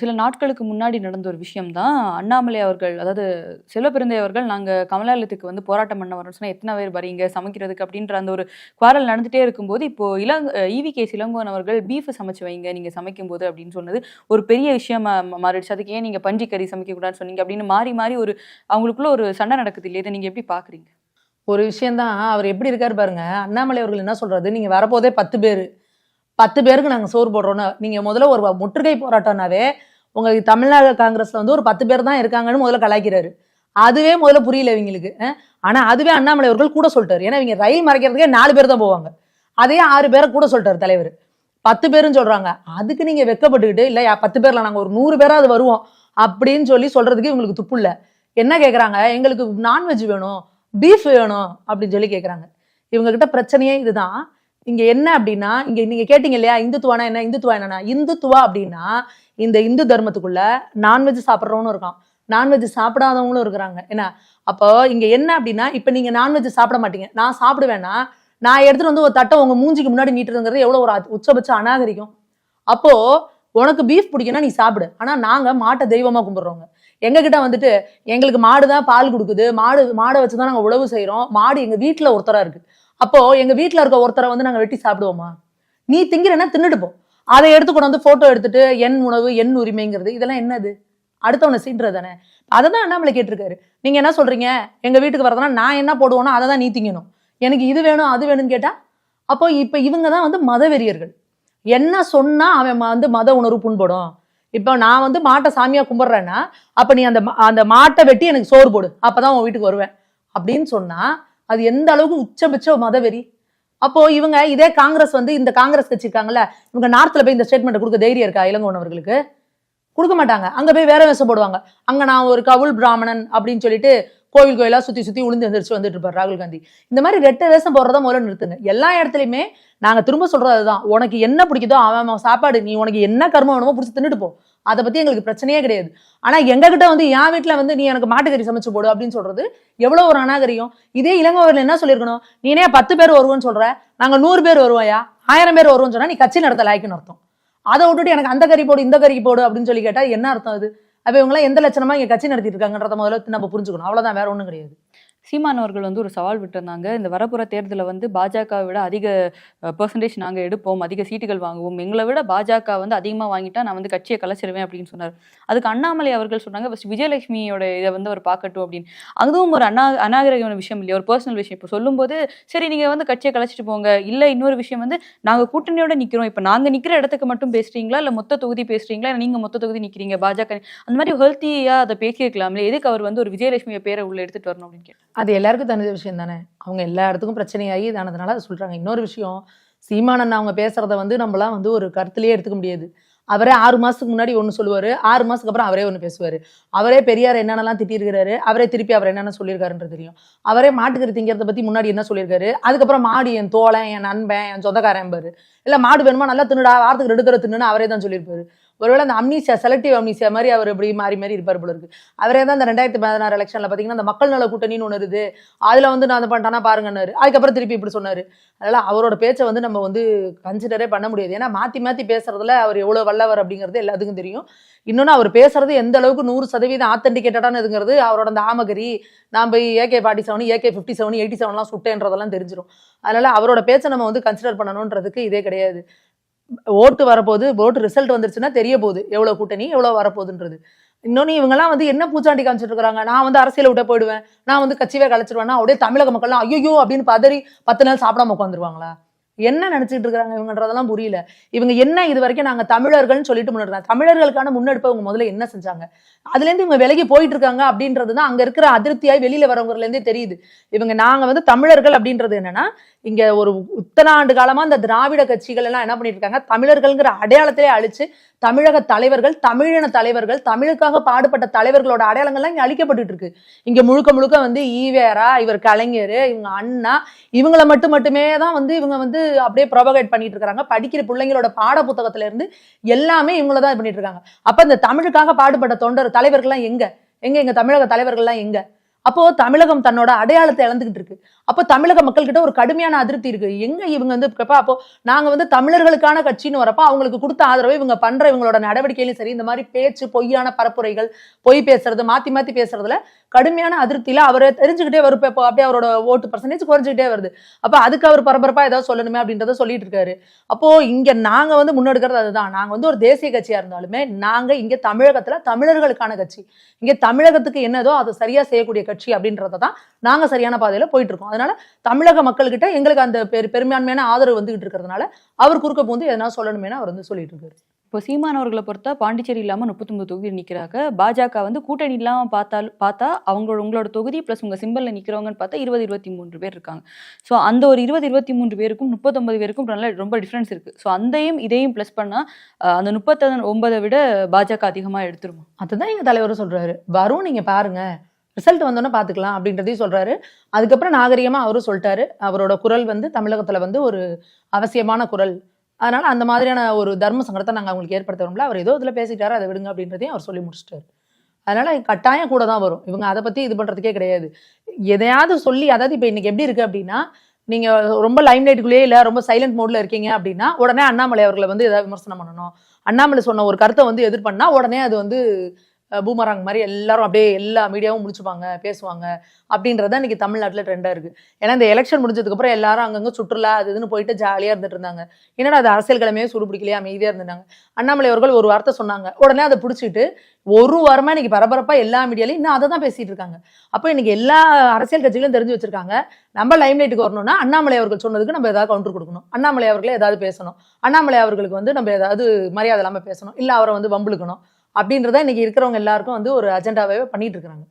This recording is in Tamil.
சில நாட்களுக்கு முன்னாடி நடந்த ஒரு விஷயம் தான் அண்ணாமலை அவர்கள் அதாவது செல்வப்பிறந்தை அவர்கள் நாங்கள் கமலாலயத்துக்கு வந்து போராட்டம் பண்ண வரோம்னு சொன்னால் எத்தனை பேர் வரீங்க சமைக்கிறதுக்கு அப்படின்ற அந்த ஒரு குவாரல் நடந்துகிட்டே இருக்கும்போது இப்போ இளங் ஈவி கே சிலங்கோன் அவர்கள் பீஃப் சமைச்சு வைங்க நீங்கள் சமைக்கும்போது அப்படின்னு சொன்னது ஒரு பெரிய விஷயமா மாறிடுச்சு. அதுக்கு ஏன் நீங்கள் பன்றி கறி சமைக்கக்கூடாதுன்னு சொன்னீங்க அப்படின்னு மாறி மாறி ஒரு அவங்களுக்குள்ள ஒரு சண்டை நடக்குது இல்லையா? இதை நீங்கள் எப்படி பார்க்குறீங்க ஒரு விஷயம்தான். அவர் எப்படி இருக்கார் பாருங்க. அண்ணாமலை அவர்கள் என்ன சொல்கிறது நீங்கள் வரப்போதே பத்து பேர். பத்து பேருக்கு நாங்கள் சோறு போடுறோம்னு. நீங்கள் முதல்ல ஒரு முற்றுகை போராட்டம்னாவே உங்களுக்கு தமிழ்நாடு காங்கிரஸில் வந்து ஒரு பத்து பேர் தான் இருக்காங்கன்னு முதல்ல கலாய்க்கிறாரு. அதுவே முதல்ல புரியல இவங்களுக்கு. ஆனால் அதுவே அண்ணாமலை அவர்கள் கூட சொல்லிட்டாரு. ஏன்னா இவங்க ரயில் மறைக்கிறதுக்கே நாலு பேர் தான் போவாங்க. அதே ஆறு பேரை கூட சொல்லிட்டாரு தலைவர். பத்து பேருன்னு சொல்கிறாங்க அதுக்கு நீங்கள் வெக்கப்பட்டுக்கிட்டு இல்லை யா- பத்து பேரில் நாங்கள் ஒரு நூறு பேராவது வருவோம். அப்படின்னு சொல்லி சொல்கிறதுக்கு இவங்களுக்கு துப்பு இல்லை. என்ன கேட்குறாங்க எங்களுக்கு நான்வெஜ் வேணும் பீஃப் வேணும். அப்படின்னு சொல்லி கேட்குறாங்க இவங்ககிட்ட பிரச்சனையே இதுதான். இங்க என்ன அப்படின்னா இங்க நீங்க கேட்டீங்க இல்லையா இந்துத்துவானா என்ன இந்துத்துவா என்னன்னா இந்துத்துவா அப்படின்னா இந்த இந்து தர்மத்துக்குள்ள நான்வெஜ் சாப்பிட்றவனும் இருக்கான். நான்வெஜ் சாப்பிடாதவங்களும் இருக்கிறாங்க. என்ன? அப்போ இங்க என்ன அப்படின்னா இப்ப நீங்க நான்வெஜ் சாப்பிட மாட்டீங்க. நான் சாப்பிடுவேன்னா நான் எடுத்துட்டு வந்து ஒரு தட்டை உங்க மூஞ்சிக்கு முன்னாடி நீட்டுறதுங்கிறது எவ்வளவு ஒரு உச்சபட்ச அநாகரிக்கும் அப்போ உனக்கு பீஃப் பிடிக்கும்னா நீ சாப்பிடு. ஆனா நாங்க மாட்டை தெய்வமா கும்பிடுறோங்க எங்க கிட்ட வந்துட்டு எங்களுக்கு மாடு தான் பால் கொடுக்குது மாடு மாடை வச்சு தான் நாங்க உழவு செய்கிறோம் மாடு எங்க வீட்டுல ஒருத்தரா இருக்கு. அப்போ எங்க வீட்டுல இருக்க ஒருத்தரை வந்து நாங்க வெட்டி சாப்பிடுவோமா? நீ திங்கிறனா தின்னுட்டு போ அதை எடுத்து கொண்டு வந்து போட்டோ எடுத்துட்டு என் உணவு என் உரிமைங்கிறது இதெல்லாம் என்னது? அடுத்தவனை சீன்றது தானே. அதை தான் அண்ணாமலை கேட்டிருக்காரு. நீங்க என்ன சொல்றீங்க? எங்க வீட்டுக்கு வரதுனா நான் என்ன போடுவோனோ அதை தான் நீ திங்கணும். எனக்கு இது வேணும் அது வேணும்னு கேட்டா அப்போ இப்ப இவங்க தான் வந்து மதவெறியர்கள். என்ன சொன்னா அவன் வந்து மத உணர்வு புண்படும்? இப்போ நான் வந்து மாட்டை சாமியா கும்பிட்றேன்னா அப்ப நீ அந்த அந்த மாட்டை வெட்டி எனக்கு சோறு போடு. அப்பதான் உன் வீட்டுக்கு வருவேன். அப்படின்னு சொன்னா அது எந்த அளவுக்கு உச்சபட்ச மதவெறி? அப்போ இவங்க இதே காங்கிரஸ் வந்து இந்த காங்கிரஸ் கட்சி இருக்காங்கல்ல இவங்க நார்த்ல போய் இந்த ஸ்டேட்மெண்ட் கொடுக்க தைரியம் இருக்கா இளங்கோவன் அவர்களுக்கு? கொடுக்க மாட்டாங்க. அங்க போய் வேற வேஷம் போடுவாங்க. அங்க நான் ஒரு கவுல் பிராமணன் அப்படின்னு சொல்லிட்டு கோவில் கோயிலா சுத்தி சுத்தி உளுந்து எந்திரிச்சு வந்துட்டு இருப்பார் ராகுல் காந்தி. இந்த மாதிரி ரெட்டை வேஷம் போடுறத முதல்ல நிறுத்துங்க. எல்லா இடத்துலயுமே நாங்க திரும்ப சொல்றது அதுதான். உனக்கு என்ன பிடிக்குதோ அவன் அவன் சாப்பாடு நீ உனக்கு என்ன கர்மம் வேணுமோ பிடிச்சி தின்னுட்டு போ. அதை பத்தி எங்களுக்கு பிரச்சனையே கிடையாது. ஆனா எங்க கிட்ட வந்து என் வீட்டுல வந்து நீ எனக்கு மாட்டுக்கறி சமைச்சு போடு அப்படின்னு சொல்றது எவ்வளவு ஒரு அநாகரியம் இதே இளங்கோவரில் என்ன சொல்லியிருக்கணும்? நீனே பத்து பேர் வருவோம்னு சொல்ற? நாங்க நூறு பேர் வருவாயா? ஆயிரம் பேர் வருவோம்னு சொன்னா நீ கட்சி நடத்த லாய்க்குன்னு அர்த்தம். அதை விட்டுட்டு எனக்கு அந்த கறி போடு இந்த கறி போடு அப்படின்னு சொல்லி கேட்டா என்ன அர்த்தம் அது? அப்ப இவங்களாம் எந்த லட்சணமா இங்க கட்சி நடத்திட்டு இருக்காங்கன்றத முதல்ல நம்ம புரிஞ்சுக்கணும். அவ்வளவுதான் வேற ஒண்ணும் கிடையாது. சீமான் அவர்கள் வந்து ஒரு சவால் விட்டிருந்தாங்க. இந்த வரப்புற தேர்தலில் வந்து பாஜகவை விட அதிக பெர்சன்டேஜ் நாங்கள் எடுப்போம். அதிக சீட்டுகள் வாங்குவோம். எங்களை விட பாஜக வந்து அதிகமாக வாங்கிட்டா நான் வந்து கட்சியை கலைச்சிருவேன் அப்படின்னு சொன்னார். அதுக்கு அண்ணாமலை அவர்கள் சொன்னாங்க ஃபஸ்ட் விஜயலட்சுமியோட இதை வந்து அவர் பார்க்கட்டும் அப்படின்னு. அதுவும் ஒரு அனா அநாகரிகமான விஷயம் இல்லையா? ஒரு பர்சனல் விஷயம். இப்போ சொல்லும்போது சரி நீங்கள் வந்து கட்சியை கலைச்சிட்டு போங்க. இல்லை இன்னொரு விஷயம் வந்து நாங்கள் கூட்டணியோட நிற்கிறோம் இப்போ நாங்கள் நிற்கிற இடத்துக்கு மட்டும் பேசுறீங்களா? இல்லை மொத்த தொகுதி பேசுகிறீங்களா இல்லை நீங்கள் மொத்த தொகுதி நிற்கிறீங்க பாஜக அந்த மாதிரி ஹெல்த்தியாக அதை பேசியிருக்கலாம்ல. எதுக்கு அவர் வந்து ஒரு விஜயலட்சுமியை பேரை உள்ள எடுத்துகிட்டு வரணும் அப்படின்னு கேட்டேன். அது எல்லாருக்கும் தெரிஞ்ச விஷயம் தானே? அவங்க எல்லா இடத்துக்கும் பிரச்சனையாகி இதானதுனால அதை சொல்கிறாங்க இன்னொரு விஷயம் சீமானன் அவங்க பேசுகிறத வந்து நம்மளாம் வந்து ஒரு கருத்துலேயே எடுத்துக்க முடியாது. அவரே ஆறு மாதத்துக்கு முன்னாடி ஒன்று சொல்லுவார். ஆறு மாதத்துக்கு அப்புறம் அவரே ஒன்று பேசுவார். அவரே பெரியார் என்னென்னலாம் திட்டிருக்கிறாரு அவரே திருப்பி அவர் என்னென்ன சொல்லியிருக்காருன்றது தெரியும். அவரே மாட்டுக்கறி திங்கிறத பற்றி முன்னாடி என்ன சொல்லியிருக்காரு? அதுக்கப்புறம் மாடு என் தோழன் என் நண்பன் என் சொந்தக்காரன் பாரு இல்லை மாடு வேணுமா? நல்லா தின்னுடா வாரத்துக்கு ரெண்டு தடவை தின்னுன்னு அவரே தான் சொல்லியிருப்பாரு. ஒருவேளை அந்த அம்னீசியா செலக்டிவ் அம்னீசியா மாதிரி அவர் இப்படி மாறி மாறி இருப்பார் போல இருக்கு. அவரே தான் அந்த ரெண்டாயிரத்தி பதினாறு எலெக்ஷன்ல பாத்தீங்கன்னா அந்த மக்கள் நல கூட்டணின்னு ஒன்று இருக்குது அதுல வந்து நான் அதை பண்ணிட்டானா பாருங்கன்னாரு. அதுக்கப்புறம் திருப்பி இப்படி சொன்னார். அதனால அவரோட பேச்சை வந்து நம்ம வந்து கன்சிடரே பண்ண முடியாது. ஏன்னா மாத்தி மாத்தி பேசுறதுல அவர் எவ்வளவு வல்லவர் அப்படிங்கிறது எல்லாத்துக்கும் தெரியும். இன்னொன்னு அவர் பேசுறது எந்த அளவுக்கு நூறு சதவீதம் ஆத்தன்டிகேட்டடானதுங்கிறது அவரோட அந்த ஆமகரி நான் போய் AK forty seven AK fifty seven eighty செவன்லாம் சுட்டேன்றதெல்லாம் தெரிஞ்சிடும் அதனால அவரோட பேச்சை நம்ம வந்து கன்சிடர் பண்ணணுன்றதுக்கு இதே கிடையாது. ஓட்டு வரப்போகுது ஓட்டு ரிசல்ட் வந்துருச்சுன்னா தெரிய போகுது. எவ்வளோ கூட்டணி எவ்வளவு வரப்போகுதுன்றது. இன்னொன்று இவங்கெல்லாம் வந்து என்ன பூச்சாண்டி காமிச்சிட்டு இருக்காங்க? நான் வந்து அரசியல் விட்ட போயிடுவேன். நான் வந்து கட்சியே கலைச்சிருவேன்னா அப்படியே தமிழக மக்கள்லாம் ஐயோ அப்படின்னு பதறி பத்து நாள் சாப்பிடாம உட்காந்துருவாங்களா என்ன நினைச்சிட்டு இருக்காங்க இவங்கன்றதெல்லாம் புரியல. இவங்க என்ன இது வரைக்கும் நாங்க தமிழர்கள்னு சொல்லிட்டு முன்னாடி தமிழர்களுக்கான முன்னெடுப்பு அவங்க முதல்ல என்ன செஞ்சாங்க? அதுல இருந்து இவங்க விலகி போயிட்டு இருக்காங்க அப்படின்றதுதான் அங்க இருக்கிற அதிருப்தியாய் வெளியில வரவங்கல இருந்தே தெரியுது. இவங்க நாங்க வந்து தமிழர்கள் அப்படின்றது என்னன்னா இங்க ஒரு இத்தனை ஆண்டு காலமா இந்த திராவிட கட்சிகள் எல்லாம் என்ன பண்ணிட்டு இருக்காங்க? தமிழர்கள்ங்கிற அடையாளத்திலே அழிச்சு தமிழக தலைவர்கள் தமிழின தலைவர்கள் தமிழுக்காக பாடுபட்ட தலைவர்களோட அடையாளங்கள்லாம் இங்க அழிக்கப்பட்டு இருக்கு. இங்க முழுக்க முழுக்க வந்து ஈவேரா இவர் கலைஞர் இவங்க அண்ணா இவங்கள மட்டும் மட்டுமே தான் வந்து இவங்க வந்து அப்படியே ப்ரொபகேட் பண்ணிட்டு இருக்காங்க படிக்கிற பிள்ளைங்களோட பாட புத்தகத்துல இருந்து எல்லாமே இவங்கள தான் இது பண்ணிட்டு இருக்காங்க. அப்ப இந்த தமிழுக்காக பாடுபட்ட தொண்டர் தலைவர்கள்லாம் எங்க? எங்க எங்க தமிழக தலைவர்கள்லாம் எங்க? அப்போ தமிழகம் தன்னோட அடையாளத்தை இழந்துகிட்டு இருக்கு. அப்போ தமிழக மக்கள்கிட்ட ஒரு கடுமையான அதிருப்தி இருக்கு. எங்க இவங்க வந்து அப்போ நாங்க வந்து தமிழர்களுக்கான கட்சின்னு வரப்போ அவங்களுக்கு கொடுத்த ஆதரவை இவங்க பண்ற இவங்களோட நடவடிக்கையிலும் சரி இந்த மாதிரி பேச்சு பொய்யான பரப்புரைகள் பொய் பேசுறது மாத்தி மாத்தி பேசுறதுல கடுமையான அதிருப்தியில அவரை தெரிஞ்சுக்கிட்டே வரும். இப்போ அப்படியே அவரோட ஓட்டு பர்சன்டேஜ் குறைஞ்சிக்கிட்டே வருது. அப்போ அதுக்கு அவர் பரபரப்பா ஏதாவது சொல்லணுமே அப்படின்றத சொல்லிட்டு இருக்காரு. அப்போ இங்க நாங்க வந்து முன்னெடுக்கிறது அதுதான். நாங்க வந்து ஒரு தேசிய கட்சியா இருந்தாலுமே நாங்க இங்க தமிழகத்துல தமிழர்களுக்கான கட்சி. இங்க தமிழகத்துக்கு என்னதோ அதை சரியா செய்யக்கூடிய கட்சி அப்படின்றத தான் நாங்க சரியான பாதையில போயிட்டு இருக்கோம். அதனால தமிழக மக்கள்கிட்ட எங்களுக்கு அந்த பெரு பெரும்பான்மையான ஆதரவு வந்துகிட்டு இருக்கிறதுனால அவர் குறுக்க போந்து எதனா சொல்லணுமேனு அவர் வந்து சொல்லிட்டு இருக்காரு. இப்போ சீமான் அவர்களை பொறுத்தா பாண்டிச்சேரி இல்லாம முப்பத்தொன்பது தொகுதி நிக்கிறாங்க. பாஜக வந்து கூட்டணி இல்லாம பார்த்தாலும் பார்த்தா அவங்களோட உங்களோட தொகுதி ப்ளஸ் உங்க சிம்பல்ல நிக்கிறவங்கன்னு பார்த்தா இருபது இருபத்தி மூன்று பேர் இருக்காங்க. ஸோ அந்த ஒரு இருபது இருபத்தி மூன்று பேருக்கும் முப்பத்தொன்பது பேருக்கும் நல்ல ரொம்ப டிஃப்ரென்ஸ் இருக்கு. ஸோ அந்தையும் இதையும் ப்ளஸ் பண்ணா அஹ், அந்த முப்பத்தி ஒன்பதை விட பாஜக அதிகமா எடுத்துருமா? அதுதான் எங்க தலைவர் சொல்றாரு. வரும் நீங்க பாருங்க. ரிசல்ட் வந்தோன்னே பார்த்துக்கலாம் அப்படின்றதையும் சொல்கிறாரு அதுக்கப்புறம் நாகரிகமாக அவரும் சொல்லிட்டாரு. அவரோட குரல் வந்து தமிழகத்தில் வந்து ஒரு அவசியமான குரல். அதனால் அந்த மாதிரியான ஒரு தர்ம சங்கடத்தை நாங்கள் அவங்களுக்கு ஏற்படுத்த அவர் ஏதோ இதில் பேசிட்டாரு அதை விடுங்க அப்படின்றதையும் அவர் சொல்லி முடிச்சிட்டாரு. அதனால் கட்டாயம் கூட தான் வரும். இவங்க அதை பற்றி இது பண்ணுறதுக்கே கிடையாது. எதையாவது சொல்லி அதாவது இப்போ இன்றைக்கி எப்படி இருக்கு அப்படின்னா நீங்கள் ரொம்ப லைம் லைட்டுக்குள்ளேயே இல்லை ரொம்ப சைலண்ட் மோடில் இருக்கீங்க அப்படின்னா உடனே அண்ணாமலை அவர்களை வந்து எதாவது விமர்சனம் பண்ணணும். அண்ணாமலை சொன்ன ஒரு கருத்தை வந்து எதிர்பண்ணா உடனே அது வந்து பூமராங் மாதிரி எல்லாரும் அப்படியே எல்லா மீடியாவும் முடிச்சுப்பாங்க பேசுவாங்க. அப்படின்றத இன்னைக்கு தமிழ்நாட்டில் ட்ரெண்டாக இருக்குது ஏன்னா இந்த எலெக்ஷன் முடிஞ்சதுக்கப்புறம் எல்லாரும் அங்கங்கே சுற்றுலா அது இதுன்னு போயிட்டு ஜாலியாக இருந்துட்டு இருந்தாங்க. என்னடா அது அரசியல் கிழமையே சுடு பிடிக்கலையே அமைதியாக இருந்தாங்க அண்ணாமலை அவர்கள் ஒரு வார்த்தை சொன்னாங்க. உடனே அதை பிடிச்சிட்டு ஒரு வாரமாக இன்றைக்கி பரபரப்பாக எல்லா மீடியாலையும் இன்னும் அதை தான் பேசிட்டு இருக்காங்க. அப்போ இன்றைக்கி எல்லா அரசியல் கட்சிகளும் தெரிஞ்சு வச்சிருக்காங்க. நம்ம லைம் லைட்டுக்கு வரணும்னா அண்ணாமலை அவர்கள் சொன்னதுக்கு நம்ம ஏதாவது கவுண்டர் கொடுக்கணும். அண்ணாமலை அவர்களே ஏதாவது பேசணும். அண்ணாமலை அவர்களுக்கு வந்து நம்ம ஏதாவது மரியாதை இல்லாமல் பேசணும். இல்லை அவரை வந்து வம்புழுக்கணும். அப்படின்றத இன்னைக்கு இருக்கிறவங்க எல்லாருக்கும் வந்து ஒரு அஜெண்டாவே பண்ணிட்டு இருக்காங்க